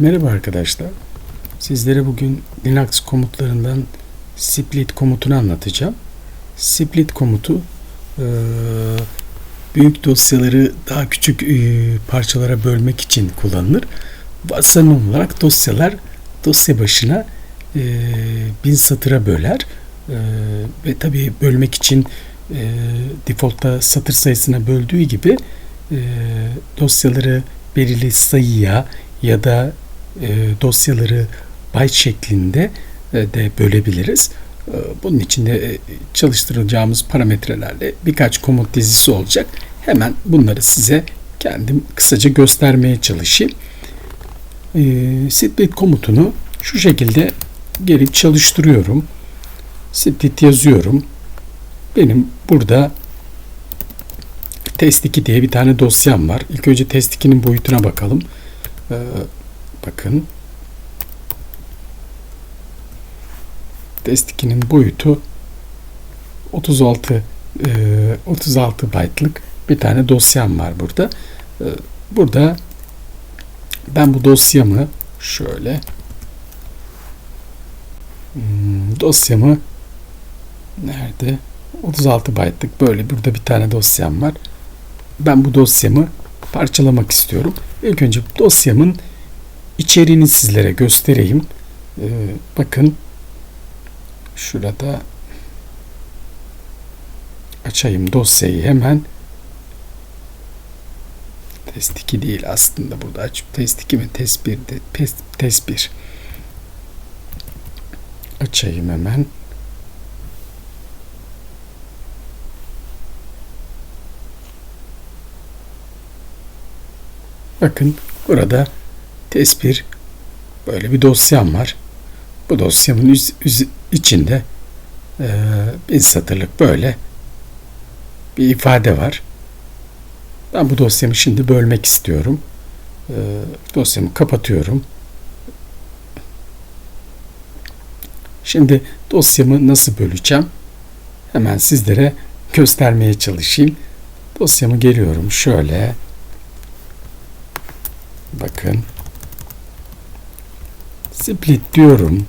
Merhaba arkadaşlar. Sizlere bugün Linux komutlarından split komutunu anlatacağım. Split komutu eee, büyük dosyaları daha küçük eee, parçalara bölmek için kullanılır. Varsayılan olarak dosyalar dosya başına eee, bin satıra böler. Ve tabii bölmek için default'ta satır sayısına böldüğü gibi dosyaları belirli sayıya ya da e, dosyaları byte şeklinde e, de bölebiliriz. E, bunun için de e, çalıştıracağımız parametrelerle birkaç komut dizisi olacak. Hemen bunları size kendim kısaca göstermeye çalışayım. E, split komutunu şu şekilde gelip çalıştırıyorum. Split yazıyorum. Benim burada test2 diye bir tane dosyam var. İlk önce test2'nin boyutuna bakalım. Bakın. Test2'nin boyutu 36 e, 36 byte'lık bir tane dosyam var burada. Ee, burada ben bu dosyamı şöyle hmm, dosyamı nerede? 36 byte'lık böyle burada bir tane dosyam var. Ben bu dosyamı parçalamak istiyorum. İlk önce dosyamın içeriğini sizlere göstereyim. Ee, bakın şurada açayım dosyayı hemen. Test 2 değil aslında burada açıp test 2 mi test 1 de test, test 1 açayım hemen. Bakın burada test 1 böyle bir dosyam var. Bu dosyamın içinde e, bin satırlık böyle bir ifade var. Ben bu dosyamı şimdi bölmek istiyorum. E, dosyamı kapatıyorum. Şimdi dosyamı nasıl böleceğim? Hemen sizlere göstermeye çalışayım. Dosyamı geliyorum şöyle Bakın. Split diyorum.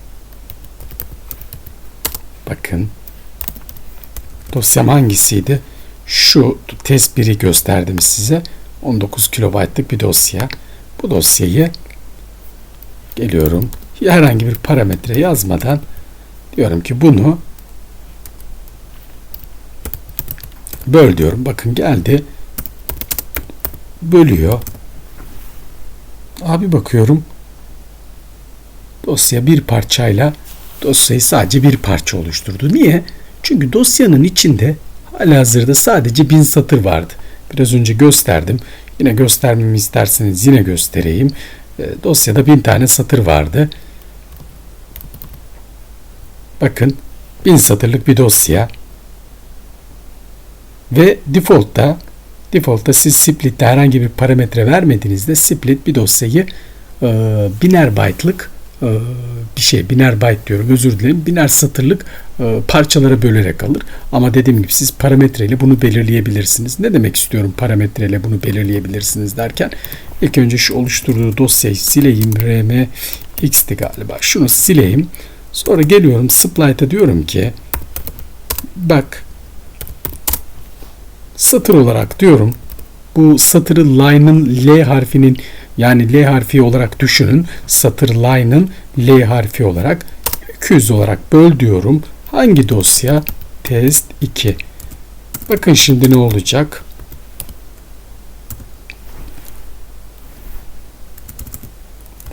Bakın. Dosyam hangisiydi? Şu test 1'i gösterdim size. 19 kilobaytlık bir dosya. Bu dosyayı geliyorum. Herhangi bir parametre yazmadan diyorum ki bunu böl diyorum. Bakın geldi. Bölüyor. Abi bakıyorum dosya bir parçayla dosyayı sadece bir parça oluşturdu. Niye? Çünkü dosyanın içinde halihazırda sadece bin satır vardı. Biraz önce gösterdim. Yine göstermemi isterseniz yine göstereyim. E, dosyada bin tane satır vardı. Bakın bin satırlık bir dosya. Ve default'ta Default'ta siz split'te herhangi bir parametre vermediğinizde split bir dosyayı e, biner byte'lık bir şey, biner byte diyorum özür dilerim, biner satırlık e, parçalara bölerek alır. Ama dediğim gibi siz parametreyle bunu belirleyebilirsiniz. Ne demek istiyorum parametreyle bunu belirleyebilirsiniz derken ilk önce şu oluşturduğu dosyayı sileyim. rmx'ti galiba. Şunu sileyim. Sonra geliyorum split'e diyorum ki bak satır olarak diyorum. Bu satırı line'ın L harfinin yani L harfi olarak düşünün. Satır line'ın L harfi olarak 200 olarak böl diyorum. Hangi dosya? Test 2. Bakın şimdi ne olacak?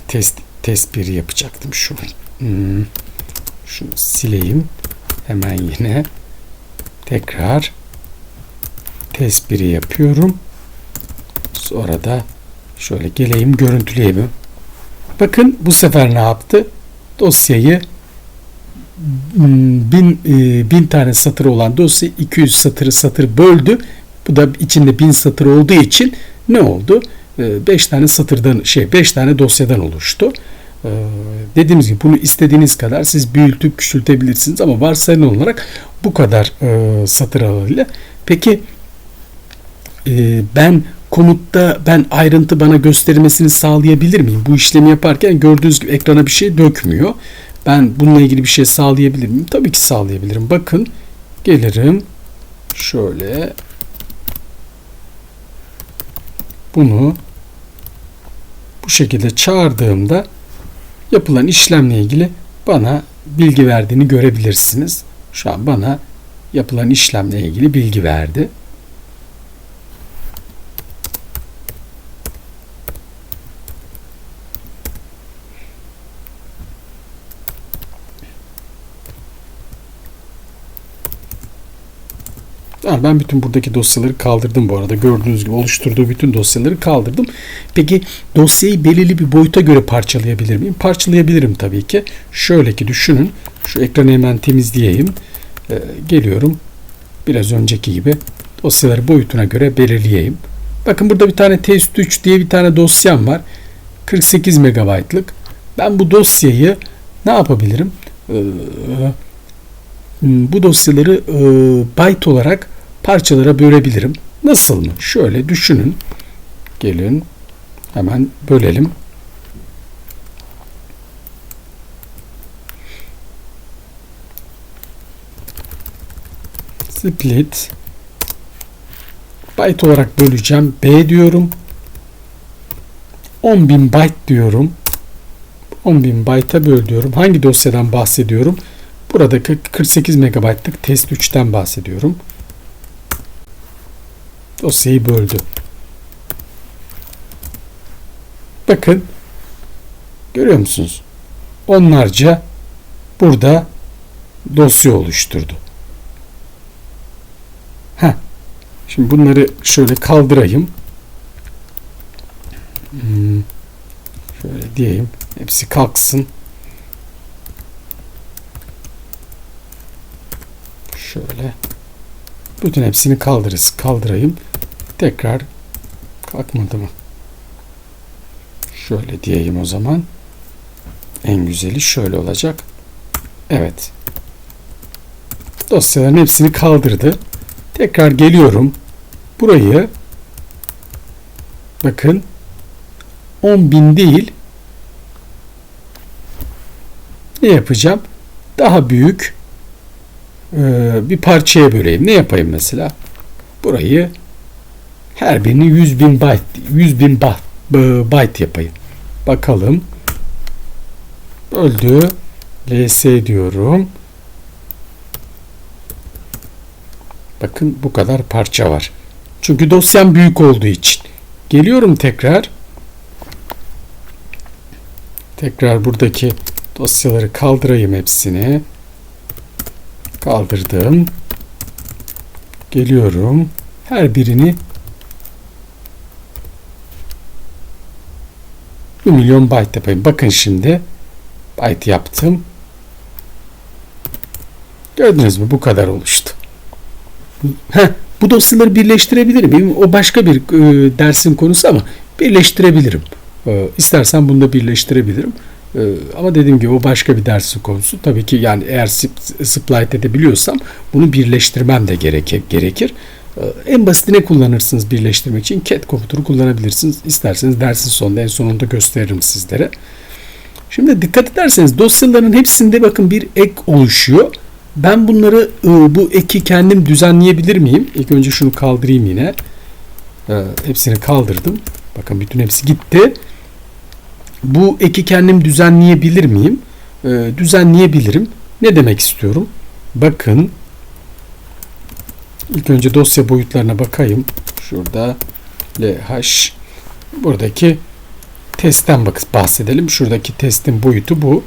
Test test 1 yapacaktım şu. Hmm. Şunu sileyim. Hemen yine tekrar test 1'i yapıyorum. Sonra da şöyle geleyim görüntüleyeyim. Bakın bu sefer ne yaptı? Dosyayı hmm, bin, e, bin tane satır olan dosya 200 satırı satır böldü. Bu da içinde bin satır olduğu için ne oldu? 5 e, tane satırdan şey 5 tane dosyadan oluştu. E, dediğimiz gibi bunu istediğiniz kadar siz büyütüp küçültebilirsiniz ama varsayılan olarak bu kadar satır aralığıyla. Peki ee, ben komutta ben ayrıntı bana göstermesini sağlayabilir miyim? Bu işlemi yaparken gördüğünüz gibi ekrana bir şey dökmüyor. Ben bununla ilgili bir şey sağlayabilir miyim? Tabii ki sağlayabilirim. Bakın gelirim şöyle bunu bu şekilde çağırdığımda yapılan işlemle ilgili bana bilgi verdiğini görebilirsiniz. Şu an bana yapılan işlemle ilgili bilgi verdi. Tamam, ben bütün buradaki dosyaları kaldırdım bu arada. Gördüğünüz gibi oluşturduğu bütün dosyaları kaldırdım. Peki dosyayı belirli bir boyuta göre parçalayabilir miyim? Parçalayabilirim tabii ki. Şöyle ki düşünün. Şu ekranı hemen temizleyeyim. Ee, geliyorum. Biraz önceki gibi dosyaları boyutuna göre belirleyeyim. Bakın burada bir tane test 3 diye bir tane dosyam var. 48 megabaytlık. Ben bu dosyayı ne yapabilirim? Ee, bu dosyaları e, byte olarak parçalara bölebilirim. Nasıl mı? Şöyle düşünün. Gelin hemen bölelim. Split byte olarak böleceğim. B diyorum. 10.000 byte diyorum. 10.000 byte'a böl diyorum. Hangi dosyadan bahsediyorum? Buradaki 48 megabaytlık test 3'ten bahsediyorum. Dosyayı böldü. Bakın görüyor musunuz? Onlarca burada dosya oluşturdu. Heh. Şimdi bunları şöyle kaldırayım. Hmm. Şöyle diyeyim. Hepsi kalksın. Şöyle. Bütün hepsini kaldırırız. Kaldırayım. Tekrar kalkmadı mı? Şöyle diyeyim o zaman. En güzeli şöyle olacak. Evet. Dosyaların hepsini kaldırdı. Tekrar geliyorum. Burayı bakın 10.000 değil ne yapacağım? Daha büyük bir parçaya böleyim. Ne yapayım mesela? Burayı her birini 100 bin byte 100 bin byte yapayım. Bakalım. Öldü. ls diyorum. Bakın bu kadar parça var. Çünkü dosyam büyük olduğu için. Geliyorum tekrar. Tekrar buradaki dosyaları kaldırayım hepsini. Kaldırdım. Geliyorum. Her birini 1 milyon byte yapayım. Bakın şimdi byte yaptım. Gördünüz mü? Bu kadar oluştu. Heh, bu dosyaları birleştirebilir miyim? O başka bir e, dersin konusu ama birleştirebilirim. E, istersen bunu da birleştirebilirim. Ee, ama dediğim gibi o başka bir dersin konusu. Tabii ki yani eğer split edebiliyorsam bunu birleştirmem de gerekir. gerekir. Ee, en basitini kullanırsınız birleştirmek için. Cat komutunu kullanabilirsiniz. İsterseniz dersin sonunda en sonunda gösteririm sizlere. Şimdi dikkat ederseniz dosyaların hepsinde bakın bir ek oluşuyor. Ben bunları e, bu eki kendim düzenleyebilir miyim? İlk önce şunu kaldırayım yine. Ee, hepsini kaldırdım. Bakın bütün hepsi gitti bu eki kendim düzenleyebilir miyim? Ee, düzenleyebilirim. Ne demek istiyorum? Bakın ilk önce dosya boyutlarına bakayım. Şurada LH buradaki testten bahsedelim. Şuradaki testin boyutu bu.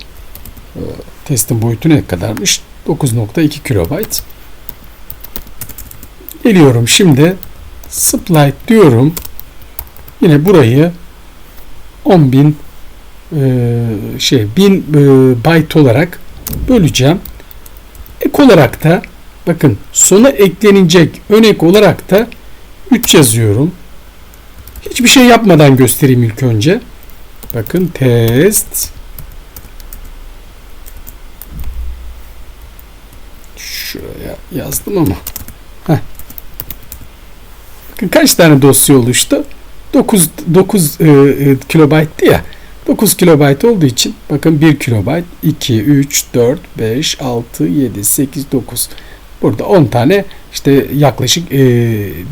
Ee, testin boyutu ne kadarmış? 9.2 kilobayt. Geliyorum şimdi split diyorum. Yine burayı 10.000 e, şey 1000 e, byte olarak böleceğim. Ek olarak da bakın sona eklenecek ön olarak da 3 yazıyorum. Hiçbir şey yapmadan göstereyim ilk önce. Bakın test Şuraya yazdım ama. Heh. Bakın kaç tane dosya oluştu? 9 9 e, e, kilobayttı ya. 9 kilobayt olduğu için bakın 1 kilobayt 2 3 4 5 6 7 8 9 burada 10 tane işte yaklaşık e,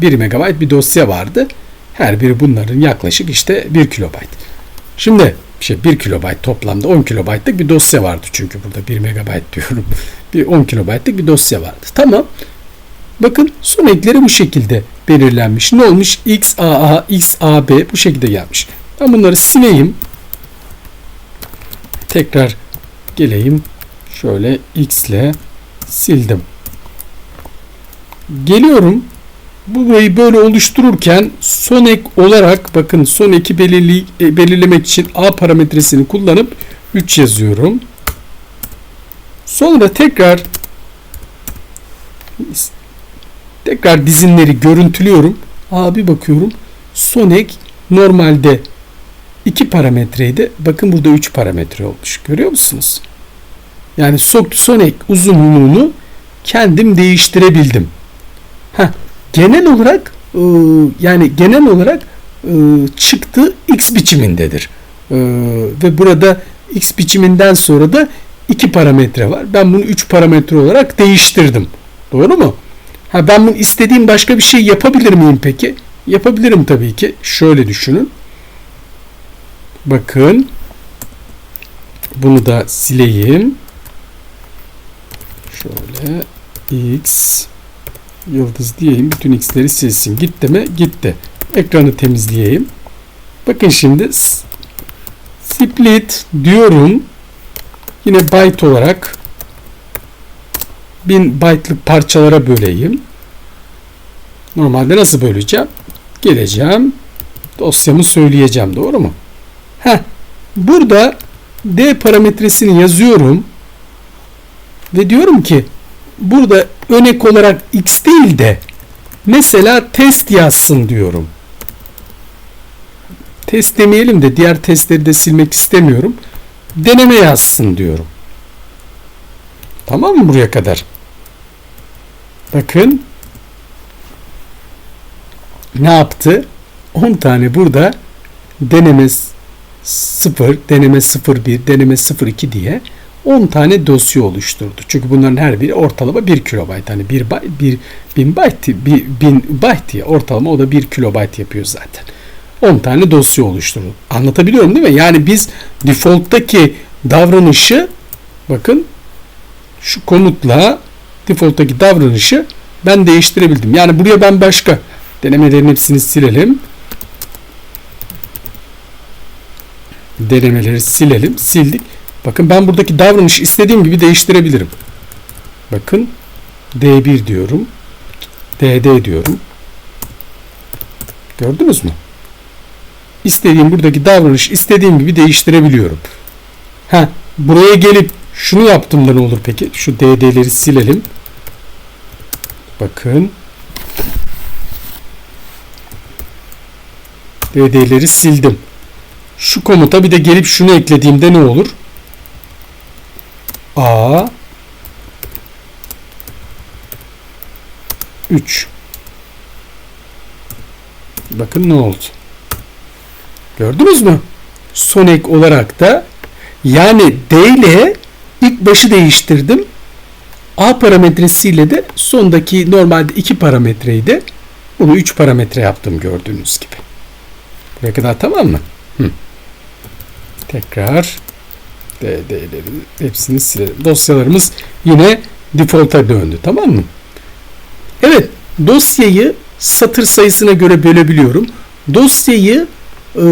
1 megabayt bir dosya vardı. Her biri bunların yaklaşık işte 1 kilobayt. Şimdi şey 1 kilobayt toplamda 10 kilobaytlık bir dosya vardı çünkü burada 1 megabayt diyorum. Bir 10 kilobaytlık bir dosya vardı. Tamam. Bakın son ekleri bu şekilde belirlenmiş. Ne olmuş? XAA, XAB bu şekilde gelmiş. Ben bunları sileyim. Tekrar geleyim. Şöyle X ile sildim. Geliyorum. Burayı böyle oluştururken son ek olarak bakın son eki belirli, e, belirlemek için A parametresini kullanıp 3 yazıyorum. Sonra tekrar tekrar dizinleri görüntülüyorum. Abi bakıyorum. Son ek normalde 2 parametreydi. Bakın burada 3 parametre olmuş. Görüyor musunuz? Yani son ek uzunluğunu kendim değiştirebildim. Heh, genel olarak e, yani genel olarak e, çıktı x biçimindedir. E, ve burada x biçiminden sonra da 2 parametre var. Ben bunu 3 parametre olarak değiştirdim. Doğru mu? Ha ben bunu istediğim başka bir şey yapabilir miyim peki? Yapabilirim tabii ki. Şöyle düşünün. Bakın. Bunu da sileyim. Şöyle x yıldız diyeyim. Bütün x'leri silsin. Gitti mi? Gitti. Ekranı temizleyeyim. Bakın şimdi split diyorum. Yine byte olarak 1000 byte'lık parçalara böleyim. Normalde nasıl böleceğim? Geleceğim. Dosyamı söyleyeceğim. Doğru mu? Heh. Burada D parametresini yazıyorum. Ve diyorum ki burada örnek olarak x değil de mesela test yazsın diyorum. Test demeyelim de diğer testleri de silmek istemiyorum. Deneme yazsın diyorum. Tamam mı buraya kadar? Bakın ne yaptı? 10 tane burada deneme 0, deneme 01, deneme 02 diye 10 tane dosya oluşturdu. Çünkü bunların her biri ortalama 1 kilobayt. Hani 1 byte, 1 1000 byte, 1000 byte diye ortalama o da 1 kilobayt yapıyor zaten. 10 tane dosya oluşturdu. Anlatabiliyorum değil mi? Yani biz default'taki davranışı bakın şu komutla default'taki davranışı ben değiştirebildim. Yani buraya ben başka denemelerin hepsini silelim. Denemeleri silelim. Sildik. Bakın ben buradaki davranışı istediğim gibi değiştirebilirim. Bakın D1 diyorum. DD diyorum. Gördünüz mü? İstediğim buradaki davranış istediğim gibi değiştirebiliyorum. Ha, buraya gelip şunu yaptığımda ne olur peki? Şu DD'leri silelim. Bakın. DD'leri sildim. Şu komuta bir de gelip şunu eklediğimde ne olur? A 3 Bakın ne oldu? Gördünüz mü? Son ek olarak da yani D ile ilk başı değiştirdim. A parametresiyle de sondaki normalde 2 parametreydi. Bunu 3 parametre yaptım gördüğünüz gibi. Buraya kadar tamam mı? Hı. Tekrar DD'lerin hepsini silelim. Dosyalarımız yine default'a döndü. Tamam mı? Evet. Dosyayı satır sayısına göre bölebiliyorum. Dosyayı e,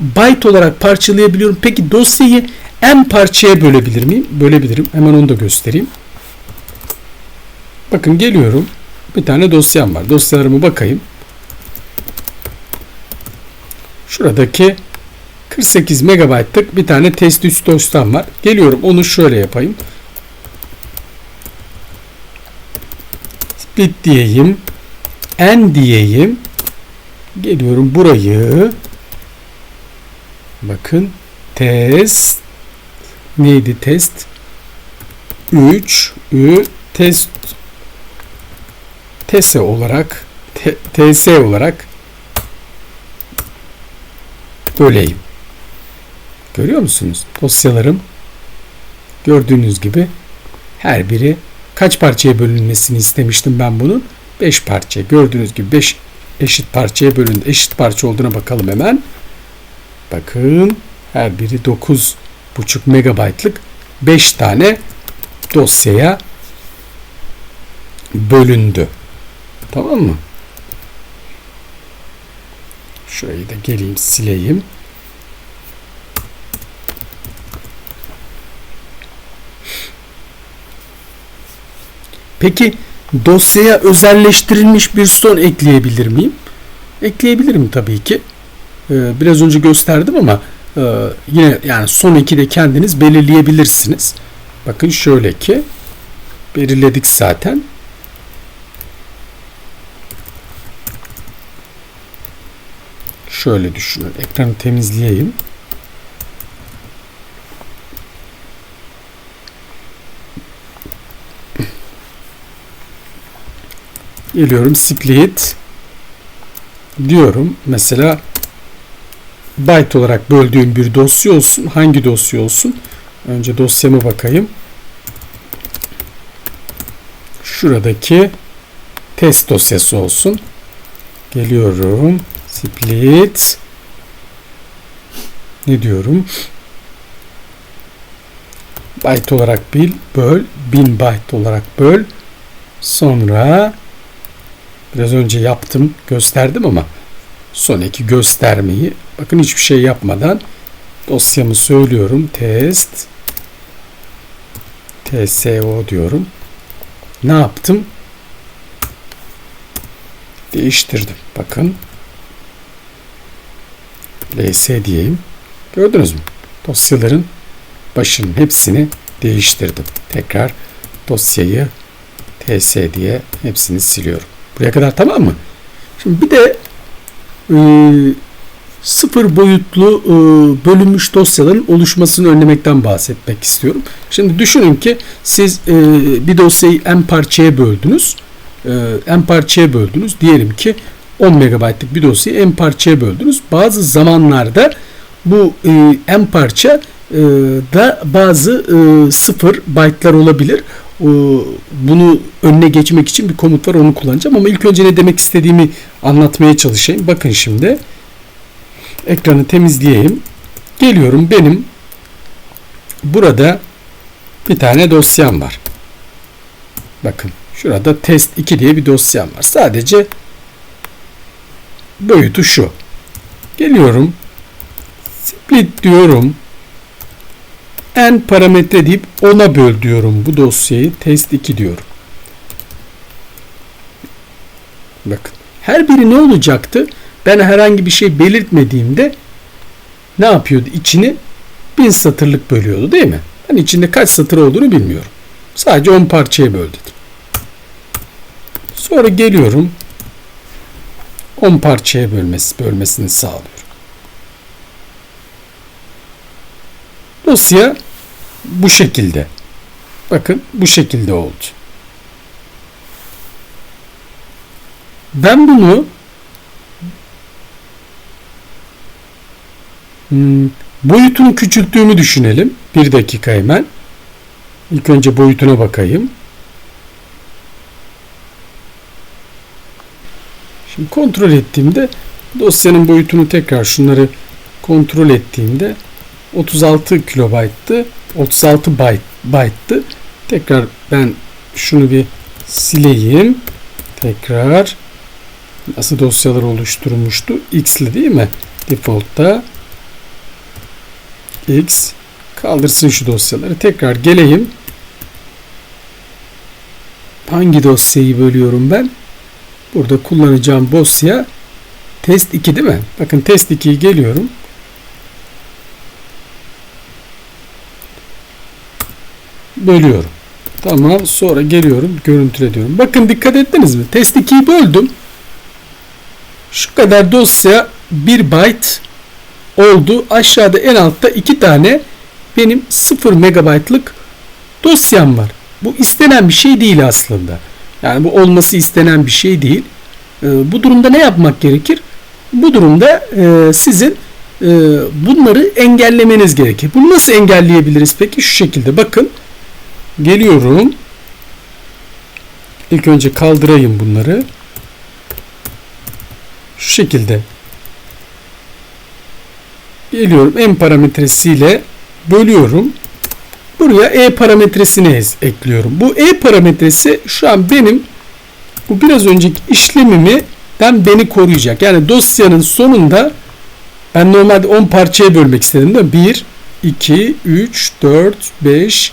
byte olarak parçalayabiliyorum. Peki dosyayı m parçaya bölebilir miyim? Bölebilirim. Hemen onu da göstereyim. Bakın geliyorum. Bir tane dosyam var. Dosyalarıma bakayım. Şuradaki 48 megabaytlık bir tane test dosyam var. Geliyorum onu şöyle yapayım. Split diyeyim. N diyeyim. Geliyorum burayı. Bakın test neydi test 3 ü test tese olarak T- TS olarak böleyim. Görüyor musunuz? Dosyalarım gördüğünüz gibi her biri kaç parçaya bölünmesini istemiştim ben bunun? 5 parça. Gördüğünüz gibi 5 eşit parçaya bölündü. Eşit parça olduğuna bakalım hemen. Bakın her biri 9,5 megabaytlık 5 tane dosyaya bölündü. Tamam mı? Şurayı da geleyim sileyim. Peki dosyaya özelleştirilmiş bir son ekleyebilir miyim? Ekleyebilirim tabii ki. Ee, biraz önce gösterdim ama e, yine yani son eki de kendiniz belirleyebilirsiniz. Bakın şöyle ki belirledik zaten. Şöyle düşünün. Ekranı temizleyeyim. Geliyorum split diyorum. Mesela byte olarak böldüğüm bir dosya olsun. Hangi dosya olsun? Önce dosyama bakayım. Şuradaki test dosyası olsun. Geliyorum. Split. Ne diyorum? Byte olarak bil, böl. 1000 byte olarak böl. Sonra biraz önce yaptım, gösterdim ama son göstermeyi bakın hiçbir şey yapmadan dosyamı söylüyorum. Test TSO diyorum. Ne yaptım? Değiştirdim. Bakın. LS diyeyim. Gördünüz mü? Dosyaların başının hepsini değiştirdim. Tekrar dosyayı TS diye hepsini siliyorum. Buraya kadar tamam mı? Şimdi bir de e, sıfır boyutlu e, bölünmüş dosyaların oluşmasını önlemekten bahsetmek istiyorum. Şimdi düşünün ki siz e, bir dosyayı m parçaya böldünüz. E, m parçaya böldünüz. Diyelim ki 10 megabaytlık bir dosyayı m parçaya böldünüz. Bazı zamanlarda bu e, m parça e, da bazı e, sıfır byte'lar olabilir. E, bunu önüne geçmek için bir komut var onu kullanacağım ama ilk önce ne demek istediğimi anlatmaya çalışayım. Bakın şimdi ekranı temizleyeyim. Geliyorum benim burada bir tane dosyam var. Bakın şurada test 2 diye bir dosyam var. Sadece boyutu şu. Geliyorum. Split diyorum. En parametre deyip ona böl diyorum bu dosyayı. Test 2 diyorum. Bakın. Her biri ne olacaktı? Ben herhangi bir şey belirtmediğimde ne yapıyordu? İçini bin satırlık bölüyordu değil mi? Ben içinde kaç satır olduğunu bilmiyorum. Sadece 10 parçaya böldüm. Sonra geliyorum. 10 parçaya bölmesi, bölmesini sağlıyorum. Dosya bu şekilde. Bakın bu şekilde oldu. Ben bunu hmm, boyutunu küçülttüğümü düşünelim. Bir dakika hemen. İlk önce boyutuna bakayım. Şimdi kontrol ettiğimde dosyanın boyutunu tekrar şunları kontrol ettiğimde 36 kilobayttı. 36 byte byte'tı. Tekrar ben şunu bir sileyim. Tekrar nasıl dosyalar oluşturmuştu? X'li değil mi? Default'ta X kaldırsın şu dosyaları. Tekrar geleyim. Hangi dosyayı bölüyorum ben? Burada kullanacağım dosya test 2 değil mi? Bakın test 2'yi geliyorum. Bölüyorum. Tamam sonra geliyorum görüntüle diyorum. Bakın dikkat ettiniz mi? Test 2'yi böldüm. Şu kadar dosya 1 byte oldu. Aşağıda en altta 2 tane benim 0 megabaytlık dosyam var. Bu istenen bir şey değil aslında. Yani bu olması istenen bir şey değil. E, bu durumda ne yapmak gerekir? Bu durumda e, sizin e, bunları engellemeniz gerekir. Bunu nasıl engelleyebiliriz peki? Şu şekilde bakın. Geliyorum. İlk önce kaldırayım bunları. Şu şekilde. Geliyorum en parametresiyle bölüyorum. Buraya e parametresini ekliyorum. Bu e parametresi şu an benim bu biraz önceki işlemimi den beni koruyacak. Yani dosyanın sonunda ben normalde 10 parçaya bölmek istedim mi? 1, 2, 3, 4, 5,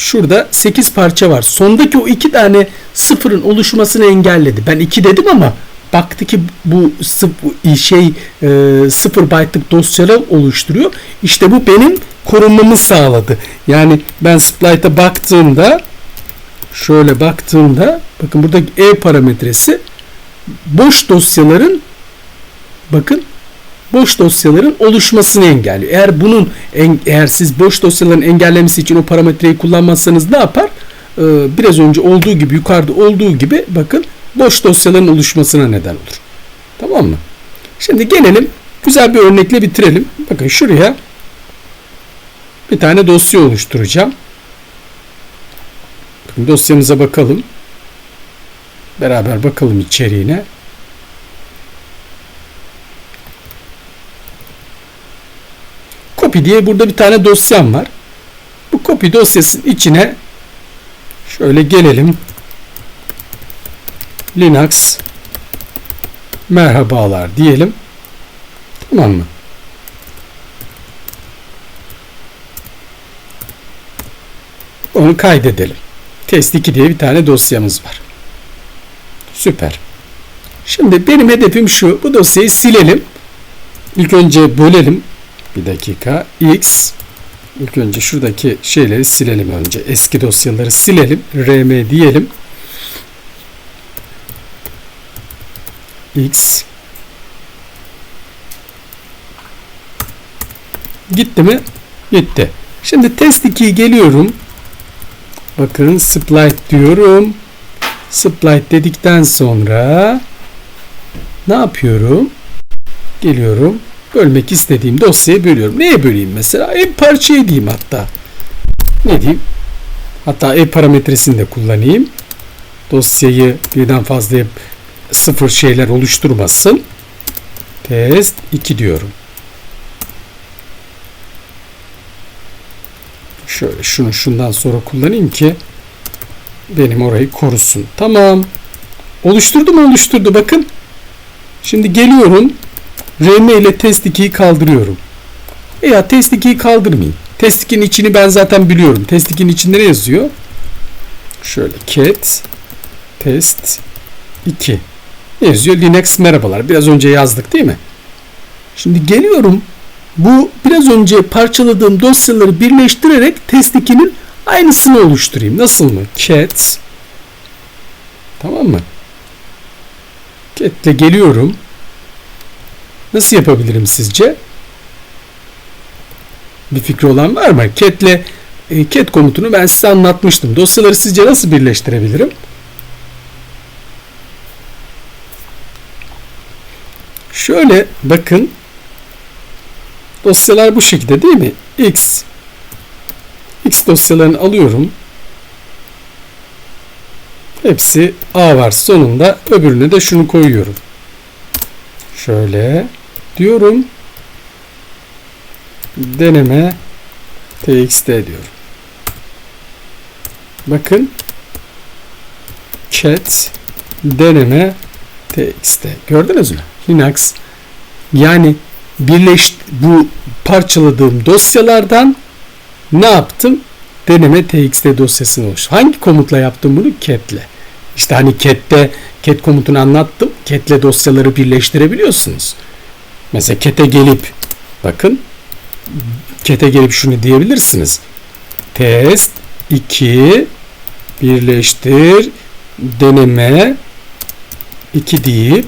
şurada 8 parça var. Sondaki o iki tane sıfırın oluşmasını engelledi. Ben 2 dedim ama baktı ki bu şey e, sıfır byte'lık dosyalar oluşturuyor. İşte bu benim korunmamı sağladı. Yani ben splite'a baktığımda şöyle baktığımda bakın burada e parametresi boş dosyaların bakın boş dosyaların oluşmasını engelliyor. Eğer bunun eğer siz boş dosyaların engellemesi için o parametreyi kullanmazsanız ne yapar? Ee, biraz önce olduğu gibi yukarıda olduğu gibi bakın boş dosyaların oluşmasına neden olur. Tamam mı? Şimdi gelelim güzel bir örnekle bitirelim. Bakın şuraya bir tane dosya oluşturacağım. Bakın dosyamıza bakalım. Beraber bakalım içeriğine. Copy diye burada bir tane dosyam var. Bu copy dosyasının içine şöyle gelelim. Linux merhabalar diyelim. Tamam mı? Onu kaydedelim. Test 2 diye bir tane dosyamız var. Süper. Şimdi benim hedefim şu. Bu dosyayı silelim. İlk önce bölelim. Bir dakika. X İlk önce şuradaki şeyleri silelim önce. Eski dosyaları silelim. rm diyelim. X Gitti mi? Gitti. Şimdi test 2'ye geliyorum. Bakın split diyorum. Split dedikten sonra ne yapıyorum? Geliyorum. Bölmek istediğim dosyayı bölüyorum. Neye böleyim mesela? E parçayı diyeyim hatta. Ne diyeyim? Hatta e parametresini de kullanayım. Dosyayı birden fazla sıfır şeyler oluşturmasın. Test 2 diyorum. Şöyle şunu şundan sonra kullanayım ki benim orayı korusun. Tamam. Oluşturdu mu oluşturdu bakın. Şimdi geliyorum. RM ile test 2'yi kaldırıyorum. E ya test 2'yi kaldırmayayım. Test 2'nin içini ben zaten biliyorum. Test 2'nin içinde ne yazıyor? Şöyle cat test 2 ne yazıyor? Linux merhabalar. Biraz önce yazdık değil mi? Şimdi geliyorum. Bu biraz önce parçaladığım dosyaları birleştirerek test 2'nin aynısını oluşturayım. Nasıl mı? Cat Tamam mı? Cat'le geliyorum. Nasıl yapabilirim sizce? Bir fikri olan var mı? Cat'le e, cat komutunu ben size anlatmıştım. Dosyaları sizce nasıl birleştirebilirim? Şöyle bakın. Dosyalar bu şekilde değil mi? X X dosyalarını alıyorum. Hepsi A var sonunda. Öbürüne de şunu koyuyorum. Şöyle diyorum. Deneme txt diyorum. Bakın chat deneme txt. Gördünüz mü? Linux yani birleş bu parçaladığım dosyalardan ne yaptım? Deneme txt dosyasını oluştu. Hangi komutla yaptım bunu? Cat'le. İşte hani cat'te cat komutunu anlattım. Cat'le dosyaları birleştirebiliyorsunuz. Mesela cat'e gelip bakın cat'e gelip şunu diyebilirsiniz. Test 2 birleştir deneme 2 deyip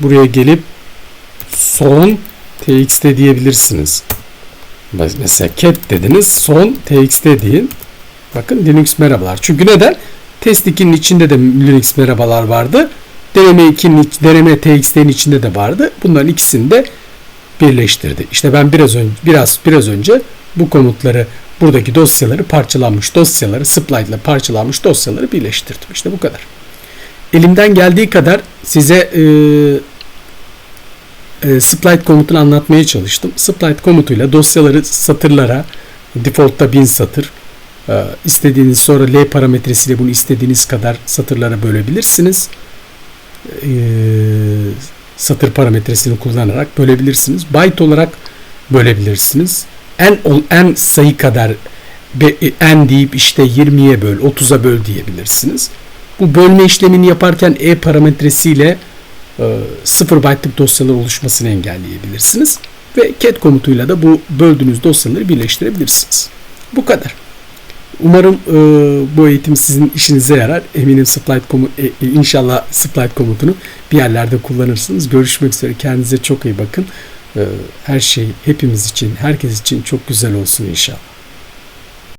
buraya gelip son txt diyebilirsiniz. Mesela cat dediniz son txt deyin. Bakın Linux merhabalar. Çünkü neden? Test 2'nin içinde de Linux merhabalar vardı. Deneme 2'nin iç- deneme TXT'nin içinde de vardı. Bunların ikisini de birleştirdi. İşte ben biraz önce biraz biraz önce bu komutları buradaki dosyaları parçalanmış dosyaları split ile parçalanmış dosyaları birleştirdim. İşte bu kadar. Elimden geldiği kadar size e, e, split komutunu anlatmaya çalıştım. Split komutuyla dosyaları satırlara default'ta 1000 satır e, istediğiniz sonra L parametresiyle bunu istediğiniz kadar satırlara bölebilirsiniz. E, satır parametresini kullanarak bölebilirsiniz. Byte olarak bölebilirsiniz. En en sayı kadar be- en deyip işte 20'ye böl, 30'a böl diyebilirsiniz. Bu bölme işlemini yaparken e parametresiyle e, 0 byte'lık dosyalar oluşmasını engelleyebilirsiniz. Ve cat komutuyla da bu böldüğünüz dosyaları birleştirebilirsiniz. Bu kadar. Umarım e, bu eğitim sizin işinize yarar. Eminim split komu e, e, inşallah split komutunu bir yerlerde kullanırsınız. Görüşmek üzere. Kendinize çok iyi bakın. E, her şey hepimiz için, herkes için çok güzel olsun inşallah.